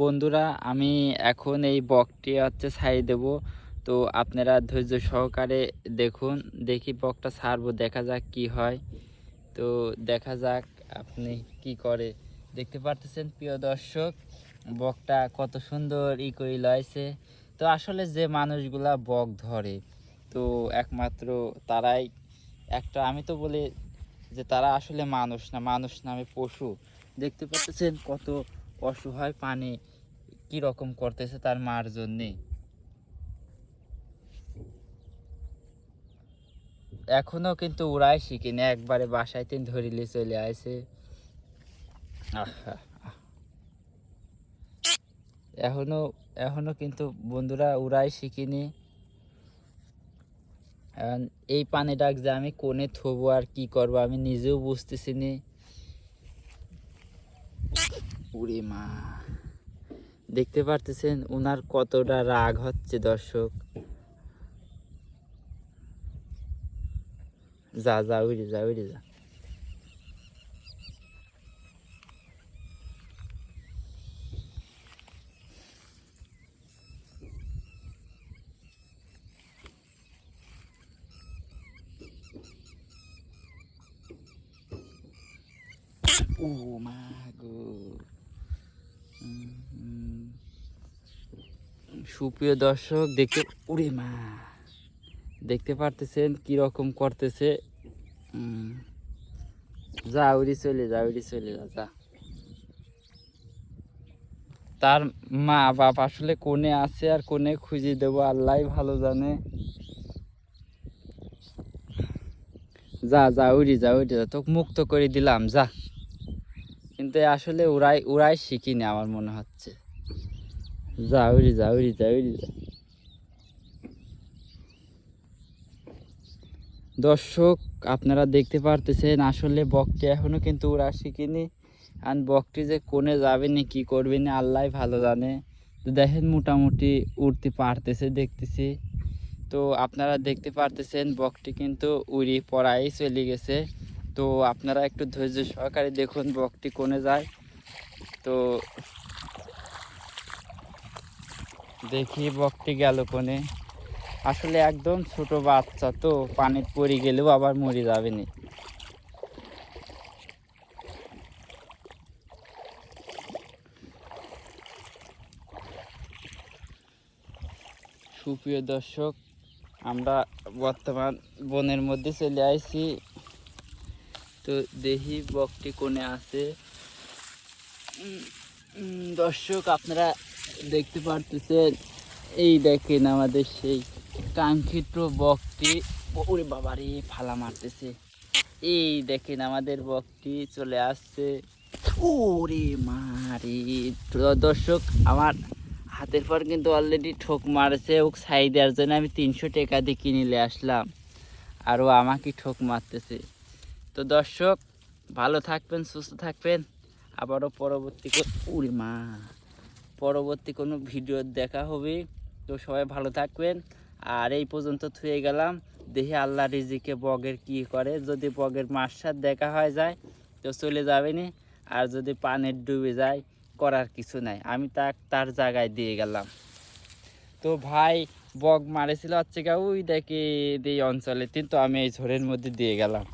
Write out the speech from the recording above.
বন্ধুরা, আমি এখন এই বকটি হচ্ছে ছাই দেব। তো আপনারা ধৈর্য সহকারে দেখুন, দেখি বকটা ছাড়বো, দেখা যাক কি হয়। তো দেখা যাক আপনি কি করে। দেখতে পারতেছেন, প্রিয় দর্শক, বকটা কত সুন্দর ই করে লয়েছে। তো আসলে যে মানুষগুলা বক ধরে, তো একমাত্র তারাই একটা, আমি তো বলি যে তারা আসলে মানুষ না, মানুষ নামে পশু। দেখতে পাচ্ছেন কত অসহায় পানি কি রকম করতেছে তার মার জন্যে? এখনও কিন্তু উড়াই শিখিনি, একবারে বাসায় তিন ধরিলে চলে আসে। এখনও এখনও কিন্তু বন্ধুরা উড়াই শিখিনি। এই পানি ডাক যে আমি কোনে থবো আর কি করব আমি নিজেও বুঝতেছি নি। উরে মা। দেখতে পারতেছেন ওনার কতটা রাগ হচ্ছে দর্শক। যা যা, উড়ে যা উড়ে যা। ও মা। সুপ্রিয় দর্শক, দেখতে উড়ে মা। দেখতে পারতেছেন কি রকম করতেছে। যা, উড়ি চলে যা, উড়ি চলে যা যা। তার মা বাপ আসলে কোনে আছে আর কোনে খুঁজে দেবো আল্লাহ ভালো জানে। যা যা, উড়ি যা উড়ি যা, তোকে মুক্ত করে দিলাম, যা। কিন্তু আসলে উড়াই উড়াই শিখিনি আমার মনে হচ্ছে। যা উড়ি যা দর্শক, আপনারা দেখতে পারতেছেন, আসলে বকটি এখনও কিন্তু উড়া শিখিনি। আর বকটি যে কোনে যাবে না, কি করবে না, আল্লাহ ভালো জানে। তো দেখেন, মোটামুটি উড়তে পারতেছে, দেখতেছি। তো আপনারা দেখতে পারতেছেন, বকটি কিন্তু উড়ি পড়াই চলে গেছে। তো আপনারা একটু ধৈর্য সহকারে দেখুন, বকটি কোনে যায়। তো দেখি বকটি গেল কোনে। আসলে একদম ছোট বাচ্চা তো, পানি পড়ে গেলেও আবার মরে যাবে না। সুপ্রিয় দর্শক, আমরা বর্তমান বনের মধ্যে চলে আইছি। তো দেখি বকটি কোণে আছে। দর্শক, আপনারা দেখতে পারতেছেন। এই দেখেন আমাদের সেই কাঙ্ক্ষিত বকটি। ওরে বাবারে ফালা মারতেছে। এই দেখেন আমাদের বকটি চলে আসছে। ওরে মারে দর্শক, আমার হাতের পর কিন্তু অলরেডি ঠোক মারছে। ও ছাই দেওয়ার জন্য আমি তিনশো টাকা দিয়ে কিনে আসলাম। আর ও আমাকে ঠোক মারতেছে। তো দর্শক, ভালো থাকবেন, সুস্থ থাকবেন। আবারও পরবর্তী উরে মা। পরবর্তী কোনো ভিডিও দেখা হবে। তো সবাই ভালো থাকবেন। আর এই পর্যন্ত থুয়ে গেলাম। দেখি আল্লাহ রিজিকে বগের কি করে। যদি বগের মার সাথে দেখা হয়ে যায়, তো চলে যাবে যাবেনি। আর যদি পানের ডুবে যায়, করার কিছু নাই। আমি তাক তার জায়গায় দিয়ে গেলাম। তো ভাই, বগ মারেছিল হচ্ছে গা, ওই দেখে এই অঞ্চলে। কিন্তু আমি এই ঝড়ের মধ্যে দিয়ে গেলাম।